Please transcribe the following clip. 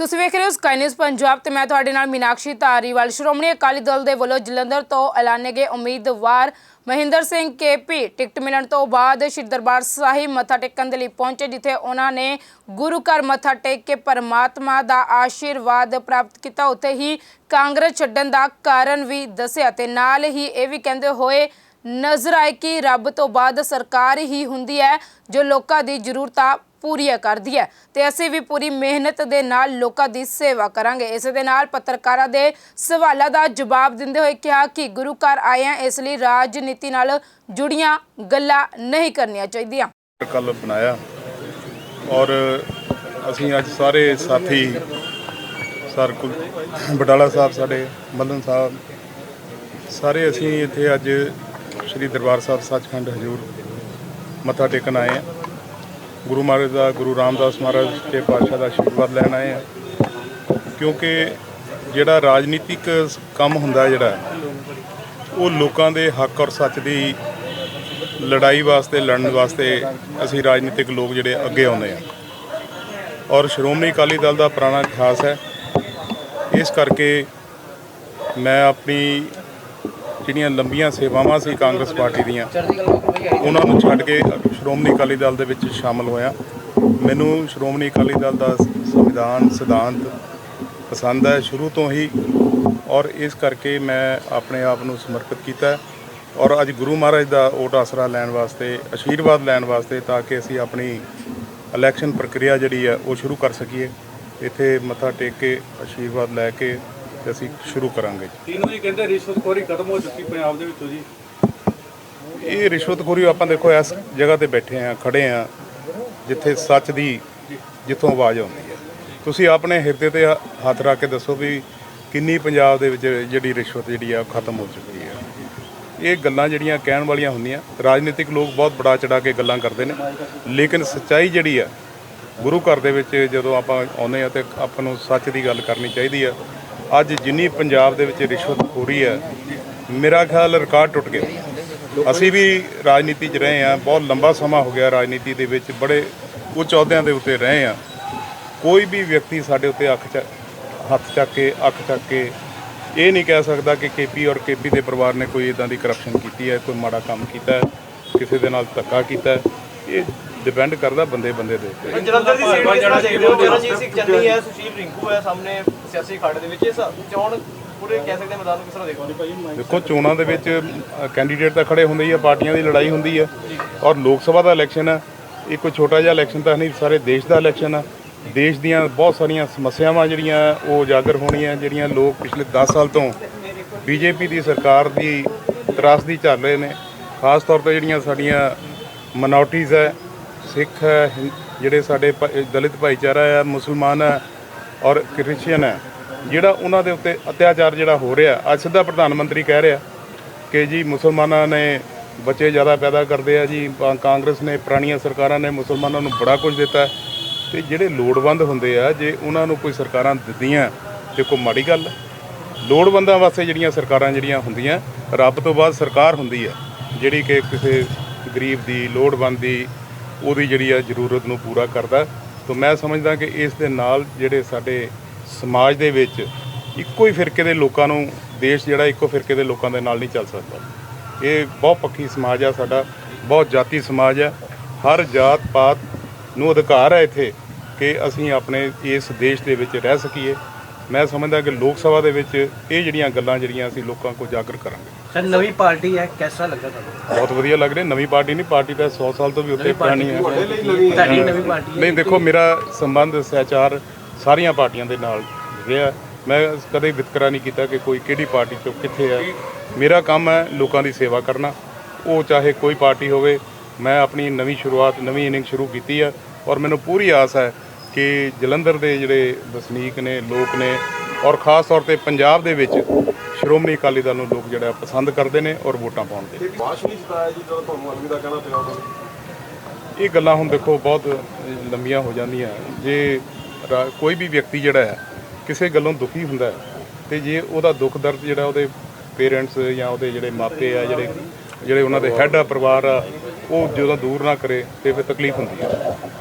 ਤੁਸੀਂ ਵੇਖ ਰਹੇ ਹੋ ਸਕਾਈ ਨਿਊਜ਼ ਪੰਜਾਬ ਤੇ ਮੈਂ ਤੁਹਾਡੇ ਨਾਲ ਮੀਨਾਕਸ਼ੀ ਧਾਰੀਵਾਲ। ਸ਼੍ਰੋਮਣੀ ਅਕਾਲੀ ਦਲ ਦੇ ਵੱਲੋਂ ਜਲੰਧਰ ਤੋਂ ਐਲਾਨੇ ਗਏ ਉਮੀਦਵਾਰ ਮਹਿੰਦਰ ਸਿੰਘ ਕੇਪੀ ਟਿਕਟ ਮਿਲਣ ਤੋਂ ਬਾਅਦ ਸ਼੍ਰੀ ਦਰਬਾਰ ਸਾਹਿਬ ਮੱਥਾ ਟੇਕਣ ਦੇ ਲਈ ਪਹੁੰਚੇ, ਜਿੱਥੇ ਉਹਨਾਂ ਨੇ ਗੁਰੂ ਘਰ ਮੱਥਾ ਟੇਕ ਕੇ ਪਰਮਾਤਮਾ ਦਾ ਆਸ਼ੀਰਵਾਦ ਪ੍ਰਾਪਤ ਕੀਤਾ। ਉੱਥੇ ਹੀ ਕਾਂਗਰਸ ਛੱਡਣ ਦਾ ਕਾਰਨ ਵੀ ਦੱਸਿਆ ਤੇ ਨਾਲ ਹੀ ਇਹ ਵੀ ਕਹਿੰਦੇ ਹੋਏ, ਨਜ਼ਰ ਆਏ ਕਿ ਰੱਬ ਤੋਂ ਬਾਅਦ ਸਰਕਾਰ ਹੀ ਹੁੰਦੀ ਹੈ, ਜੋ ਲੋਕਾਂ ਦੀ ਜ਼ਰੂਰਤਾਂ ਪੂਰੀਆਂ ਕਰਦੀ ਹੈ ਤੇ ਅਸੀਂ ਵੀ ਪੂਰੀ ਮਿਹਨਤ ਦੇ ਨਾਲ ਲੋਕਾਂ ਦੀ ਸੇਵਾ ਕਰਾਂਗੇ। ਇਸ ਦੇ ਨਾਲ ਪੱਤਰਕਾਰਾਂ ਦੇ ਸਵਾਲਾਂ ਦਾ ਜਵਾਬ ਦਿੰਦੇ ਹੋਏ ਕਿਹਾ ਕਿ ਗੁਰੂ ਘਰ ਆਏ ਹਾਂ, ਇਸ ਲਈ ਰਾਜਨੀਤੀ ਨਾਲ ਜੁੜੀਆਂ ਗੱਲਾਂ ਨਹੀਂ ਕਰਨੀਆਂ ਚਾਹੀਦੀਆਂ। ਕੱਲ ਬਣਾਇਆ ਔਰ ਅਸੀਂ ਅੱਜ ਸਾਰੇ ਸਾਥੀ, ਸਰ ਕੁਲ, ਬਡਾਲਾ ਸਾਹਿਬ, ਸਾਡੇ ਮੱਲਨ ਸਾਹਿਬ, ਸਾਰੇ ਅਸੀਂ ਇੱਥੇ ਅੱਜ ਸ੍ਰੀ ਦਰਬਾਰ ਸਾਹਿਬ ਸੱਚਖੰਡ ਹਜੂਰ ਮੱਥਾ ਟੇਕਣ ਆਏ ਹਾਂ। ਗੁਰੂ ਮਹਾਰਾਜ ਦਾ, ਗੁਰੂ ਰਾਮਦਾਸ ਮਹਾਰਾਜ ਦੇ ਪਾਤਸ਼ਾਹ ਦਾ ਆਸ਼ੀਰਵਾਦ ਲੈਣ ਆਏ ਹਾਂ। ਕਿਉਂਕਿ ਜਿਹੜਾ ਰਾਜਨੀਤਿਕ ਕੰਮ ਹੁੰਦਾ ਜਿਹੜਾ, ਉਹ ਲੋਕਾਂ ਦੇ ਹੱਕ ਔਰ ਸੱਚ ਦੀ ਲੜਾਈ ਵਾਸਤੇ, ਲੜਨ ਵਾਸਤੇ ਅਸੀਂ ਰਾਜਨੀਤਿਕ ਲੋਕ ਜਿਹੜੇ ਅੱਗੇ ਆਉਂਦੇ ਆ ਔਰ ਸ਼੍ਰੋਮਣੀ ਅਕਾਲੀ ਦਲ ਦਾ ਪੁਰਾਣਾ ਇਤਿਹਾਸ ਹੈ। ਇਸ ਕਰਕੇ ਮੈਂ ਆਪਣੀ ਜਿਹੜੀਆਂ ਲੰਬੀਆਂ ਸੇਵਾਵਾਂ ਸੀ ਕਾਂਗਰਸ ਪਾਰਟੀ ਦੀਆਂ ਉਹਨਾਂ ਨੂੰ ਛੱਡ ਕੇ ਸ਼੍ਰੋਮਣੀ ਅਕਾਲੀ ਦਲ ਦੇ ਵਿੱਚ ਸ਼ਾਮਲ ਹੋਇਆ। ਮੈਨੂੰ ਸ਼੍ਰੋਮਣੀ ਅਕਾਲੀ ਦਲ ਦਾ ਸੰਵਿਧਾਨ ਸਿਧਾਂਤ ਪਸੰਦ ਹੈ, ਸ਼ੁਰੂ ਤੋਂ ਹੀ। ਔਰ ਇਸ ਕਰਕੇ ਮੈਂ ਆਪਣੇ ਆਪ ਨੂੰ ਸਮਰਪਿਤ ਕੀਤਾ ਔਰ ਅੱਜ ਗੁਰੂ ਮਹਾਰਾਜ ਦਾ ਓਟ ਆਸਰਾ ਲੈਣ ਵਾਸਤੇ ਆਸ਼ੀਰਵਾਦ ਲੈਣ ਵਾਸਤੇ ਤਾਂ ਕਿ ਅਸੀਂ ਆਪਣੀ ਇਲੈਕਸ਼ਨ ਪ੍ਰਕਿਰਿਆ ਜਿਹੜੀ ਹੈ ਉਹ ਸ਼ੁਰੂ ਕਰ ਸਕੀਏ। ਇੱਥੇ ਮੱਥਾ ਟੇਕ ਕੇ ਆਸ਼ੀਰਵਾਦ ਲੈ ਕੇ ਅਸੀਂ ਸ਼ੁਰੂ ਕਰਾਂਗੇ। ਤਿੰਨੋਂ ਹੀ ਕਹਿੰਦੇ ਰਿਸ਼ਵਤਖੋਰੀ ਖਤਮ ਹੋ ਚੁੱਕੀ ਪੰਜਾਬ ਦੇ ਵਿੱਚੋਂ ਜੀ। ਇਹ ਰਿਸ਼ਵਤਖੋਰੀ ਆਪਾਂ ਦੇਖੋ ਇਸ ਜਗ੍ਹਾ ਤੇ ਬੈਠੇ ਆ ਖੜੇ ਆ ਜਿੱਥੇ ਸੱਚ ਦੀ ਜਿੱਥੋਂ ਆਵਾਜ਼ ਆਉਂਦੀ ਹੈ। ਤੁਸੀਂ ਆਪਣੇ ਹਿਰਦੇ ਤੇ ਹੱਥ ਰੱਖ ਕੇ ਦੱਸੋ ਵੀ ਕਿੰਨੀ ਪੰਜਾਬ ਦੇ ਵਿੱਚ ਜਿਹੜੀ ਰਿਸ਼ਵਤ ਜਿਹੜੀ ਆ ਉਹ ਖਤਮ ਹੋ ਚੁੱਕੀ ਹੈ। ਇਹ ਗੱਲਾਂ ਜਿਹੜੀਆਂ ਕਹਿਣ ਵਾਲੀਆਂ ਹੁੰਦੀਆਂ, ਰਾਜਨੀਤਿਕ ਲੋਕ ਬਹੁਤ ਬੜਾ ਚੜਾ ਕੇ ਗੱਲਾਂ ਕਰਦੇ ਨੇ, ਲੇਕਿਨ ਸੱਚਾਈ ਜਿਹੜੀ ਆ, ਗੁਰੂ ਘਰ ਦੇ ਵਿੱਚ ਜਦੋਂ ਆਪਾਂ ਆਉਂਦੇ ਆ ਤੇ ਆਪਾਂ ਨੂੰ ਸੱਚ ਦੀ ਗੱਲ ਕਰਨੀ ਚਾਹੀਦੀ ਆ। ਅੱਜ ਜਿੰਨੀ ਪੰਜਾਬ ਦੇ ਵਿੱਚ ਰਿਸ਼ਵਤਖੋਰੀ ਹੋ ਹੈ, ਮੇਰਾ ਖਿਆਲ ਰਿਕਾਰਡ ਟੁੱਟ ਗਿਆ। ਅਸੀਂ ਵੀ ਰਾਜਨੀਤੀ 'ਚ ਰਹੇ ਆ ਬਹੁਤ ਲੰਬਾ ਸਮਾਂ ਹੋ ਗਿਆ ਰਾਜਨੀਤੀ ਦੇ ਵਿੱਚ। ਬੜੇ ਉੱਚ ਅਹੁਦਿਆਂ ਦੇ ਉੱਤੇ ਰਹੇ ਆ ਕੋਈ ਵੀ ਵਿਅਕਤੀ ਸਾਡੇ ਉੱਤੇ ਅੱਖ ਚ ਹੱਥ ਚੱਕ ਕੇ ਅੱਖ ਚੱਕ ਕੇ ਇਹ ਨਹੀਂ ਕਹਿ ਸਕਦਾ ਕਿ ਕੇਪੀ ਔਰ ਕੇਪੀ ਦੇ ਪਰਿਵਾਰ ਨੇ ਕੋਈ ਇਦਾਂ ਦੀ ਕਰਪਸ਼ਨ ਕੀਤੀ ਹੈ ਕੋਈ ਮਾੜਾ ਕੰਮ ਕੀਤਾ ਹੈ ਕਿਸੇ ਦੇ ਨਾਲ ਧੱਕਾ ਕੀਤਾ ਹੈ। ਇਹ ਡਿਪੈਂਡ ਕਰਦਾ ਬੰਦੇ ਬੰਦੇ ਦੇ ਉੱਤੇ। ਜਲੰਧਰ ਦੀ ਸੀਟ ਤਰ੍ਹਾਂ ਦੇਖਦੇ ਹੋ? ਚਰਨਜੀਤ ਸਿੰਘ ਚੰਨੀ ਹੈ ਸੁਸ਼ੀਲ ਰਿੰਕੂ ਹੈ ਸਾਹਮਣੇ ਸਿਆਸੀ ਖਾੜੇ ਦੇ ਵਿੱਚ। ਇਹ ਸਭ ਚੋਣ ਪੂਰੇ ਕਹਿ ਸਕਦੇ ਮੈਦਾਨ ਨੂੰ ਕਿਸ ਤਰ੍ਹਾਂ ਦੇਖਦੇ ਹੋ ਦੇਖੋ ਚੋਣਾਂ ਦੇ ਵਿੱਚ ਕੈਂਡੀਡੇਟ ਤਾਂ ਖੜੇ ਹੁੰਦੇ ਹੀ ਆ ਪਾਰਟੀਆਂ ਦੀ ਲੜਾਈ ਹੁੰਦੀ ਹੈ ਔਰ ਲੋਕ ਸਭਾ ਦਾ ਇਲੈਕਸ਼ਨ ਹੈ ਇਹ ਕੋਈ ਛੋਟਾ ਜਿਹਾ ਇਲੈਕਸ਼ਨ ਤਾਂ ਨਹੀਂ ਸਾਰੇ ਦੇਸ਼ ਦਾ ਇਲੈਕਸ਼ਨ ਆ। ਦੇਸ਼ ਦੀਆਂ ਬਹੁਤ ਸਾਰੀਆਂ ਸਮੱਸਿਆਵਾਂ ਜਿਹੜੀਆਂ ਉਹ ਉਜਾਗਰ ਹੋਣੀਆਂ ਜਿਹੜੀਆਂ ਲੋਕ ਪਿਛਲੇ 10 ਸਾਲ ਤੋਂ ਬੀਜੇਪੀ ਦੀ ਸਰਕਾਰ ਦੀ ਤਰਾਸਦੀ ਚੱਲ ਰਹੇ ਨੇ। ਖਾਸ ਤੌਰ ਤੇ ਜਿਹੜੀਆਂ ਸਾਡੀਆਂ ਮਨੋਰਟੀਜ਼ ਹੈ ਸਿੱਖ ਹੈ ਹਿੰ- ਜਿਹੜੇ ਸਾਡੇ ਦਲਿਤ ਭਾਈਚਾਰਾ ਹੈ ਮੁਸਲਮਾਨ ਹੈ ਔਰ ਕ੍ਰਿਸਚੀਅਨ ਹੈ ਜਿਹੜਾ ਉਹਨਾਂ ਦੇ ਉੱਤੇ ਅਤਿਆਚਾਰ ਜਿਹੜਾ ਹੋ ਰਿਹਾ, ਅੱਜ ਸਿੱਧਾ ਪ੍ਰਧਾਨ ਮੰਤਰੀ ਕਹਿ ਰਿਹਾ ਕਿ ਜੀ ਮੁਸਲਮਾਨਾਂ ਨੇ ਬੱਚੇ ਜ਼ਿਆਦਾ ਪੈਦਾ ਕਰਦੇ ਆ ਜੀ ਕਾਂਗਰਸ ਨੇ, ਪੁਰਾਣੀਆਂ ਸਰਕਾਰਾਂ ਨੇ ਮੁਸਲਮਾਨਾਂ ਨੂੰ ਬੜਾ ਕੁਝ ਦਿੱਤਾ ਹੈ। ਤੇ ਜਿਹੜੇ ਲੋੜਵੰਦ ਹੁੰਦੇ ਆ, ਜੇ ਉਹਨਾਂ ਨੂੰ ਕੋਈ ਸਰਕਾਰਾਂ ਦਿੰਦੀਆਂ ਤੇ ਕੋਈ ਮਾੜੀ ਗੱਲ ਲੋੜਵੰਦਾਂ ਵਾਸਤੇ ਜਿਹੜੀਆਂ ਸਰਕਾਰਾਂ ਜਿਹੜੀਆਂ ਹੁੰਦੀਆਂ, ਰੱਬ ਤੋਂ ਬਾਅਦ ਸਰਕਾਰ ਹੁੰਦੀ ਆ, ਜਿਹੜੀ ਕਿ ਕਿਸੇ ਗਰੀਬ ਦੀ, ਲੋੜਵੰਦ ਦੀ, ਉਹਦੀ ਜਿਹੜੀ ਆ ਜ਼ਰੂਰਤ ਨੂੰ ਪੂਰਾ ਕਰਦਾ ਤਾਂ ਮੈਂ ਸਮਝਦਾ ਕਿ ਇਸ ਦੇ ਨਾਲ ਜਿਹੜੇ ਸਾਡੇ ਸਮਾਜ ਦੇ ਵਿੱਚ ਇੱਕੋ ਹੀ ਫਿਰਕੇ ਦੇ ਲੋਕਾਂ ਨੂੰ ਦੇਸ਼ ਜਿਹੜਾ ਇੱਕੋ ਫਿਰਕੇ ਦੇ ਲੋਕਾਂ ਦੇ ਨਾਲ ਨਹੀਂ ਚੱਲ ਸਕਦਾ। ਇਹ ਬਹੁਤ ਪੱਖੀ ਸਮਾਜ ਆ ਸਾਡਾ ਬਹੁਤ ਜਾਤੀ ਸਮਾਜ ਹੈ ਹਰ ਜਾਤ ਪਾਤ ਨੂੰ ਅਧਿਕਾਰ ਹੈ ਇੱਥੇ ਕਿ ਅਸੀਂ ਆਪਣੇ ਇਸ ਦੇਸ਼ ਦੇ ਵਿੱਚ ਰਹਿ ਸਕੀਏ। ਮੈਂ ਸਮਝਦਾ ਕਿ ਲੋਕ ਸਭਾ ਦੇ ਵਿੱਚ ਇਹ ਜਿਹੜੀਆਂ ਗੱਲਾਂ ਜਿਹੜੀਆਂ ਅਸੀਂ ਲੋਕਾਂ ਕੋਲ ਜਾਗਰ ਕਰਾਂਗੇ। ਸਰ ਨਵੀਂ ਪਾਰਟੀ ਹੈ ਕਿਹਦਾ ਲੱਗਾ ਤੁਹਾਨੂੰ? ਬਹੁਤ ਵਧੀਆ ਲੱਗ ਰਿਹਾ। ਨਵੀਂ ਪਾਰਟੀ ਨਹੀਂ ਪਾਰਟੀ ਤਾਂ 100 ਸਾਲ ਤੋਂ ਵੀ ਉੱਤੇ ਪੁਰਾਣੀ ਹੈ। ਤੁਹਾਡੀ ਨਵੀਂ ਪਾਰਟੀ ਹੈ। ਨਹੀਂ ਦੇਖੋ ਮੇਰਾ ਸੰਬੰਧ ਸਹਿਚਾਰ ਸਾਰੀਆਂ ਪਾਰਟੀਆਂ ਦੇ ਨਾਲ ਰਿਹਾ ਮੈਂ ਕਦੇ ਵਿਤਕਰਾ ਨਹੀਂ ਕੀਤਾ ਕਿ ਕੋਈ ਕਿਹੜੀ ਪਾਰਟੀ ਚੋਂ ਕਿੱਥੇ ਹੈ। ਮੇਰਾ ਕੰਮ ਹੈ ਲੋਕਾਂ ਦੀ ਸੇਵਾ ਕਰਨਾ। ਉਹ ਚਾਹੇ ਕੋਈ ਪਾਰਟੀ ਹੋਵੇ ਮੈਂ ਆਪਣੀ ਨਵੀਂ ਸ਼ੁਰੂਆਤ ਨਵੀਂ ਇਨਿੰਗ ਸ਼ੁਰੂ ਕੀਤੀ ਹੈ ਔਰ ਮੈਨੂੰ ਪੂਰੀ ਆਸ ਹੈ ਕਿ ਜਲੰਧਰ ਦੇ ਜਿਹੜੇ ਵਸਨੀਕ ਨੇ ਲੋਕ ਨੇ ਔਰ ਖਾਸ ਤੌਰ ਤੇ ਪੰਜਾਬ ਦੇ ਵਿੱਚ ਸ਼੍ਰੋਮਣੀ ਅਕਾਲੀ ਦਲ ਨੂੰ ਲੋਕ ਜਿਹੜਾ ਪਸੰਦ ਕਰਦੇ ਨੇ ਔਰ ਵੋਟਾਂ ਪਾਉਣਗੇ ਬਾਸ਼ ਨਹੀਂ ਜਿਤਾਇਆ ਜੀ ਜਦੋਂ ਤੁਹਾਨੂੰ ਅਲਵਿਦਾ ਕਹਿਣਾ ਪਿਆ ਉਹਨਾਂ ਨੂੰ ਇਹ ਗੱਲਾਂ ਹੁਣ ਦੇਖੋ ਬਹੁਤ ਲੰਬੀਆਂ ਹੋ ਜਾਂਦੀਆਂ। ਜੇ ਕੋਈ ਵੀ ਵਿਅਕਤੀ ਜਿਹੜਾ ਹੈ, ਕਿਸੇ ਗੱਲੋਂ ਦੁਖੀ ਹੁੰਦਾ ਹੈ ਤੇ ਜੇ ਉਹਦਾ ਦੁੱਖ ਦਰਦ ਜਿਹੜਾ ਉਹਦੇ ਪੇਰੈਂਟਸ ਜਾਂ ਉਹਦੇ ਜਿਹੜੇ ਮਾਪੇ ਆ, ਜਿਹੜੇ ਜਿਹੜੇ ਉਹਨਾਂ ਦੇ ਹੈੱਡ ਆ, ਪਰਿਵਾਰ ਆ, ਉਹ ਜਦੋਂ ਦੂਰ ਨਾ ਕਰੇ ਤੇ ਫਿਰ ਤਕਲੀਫ ਹੁੰਦੀ ਹੈ।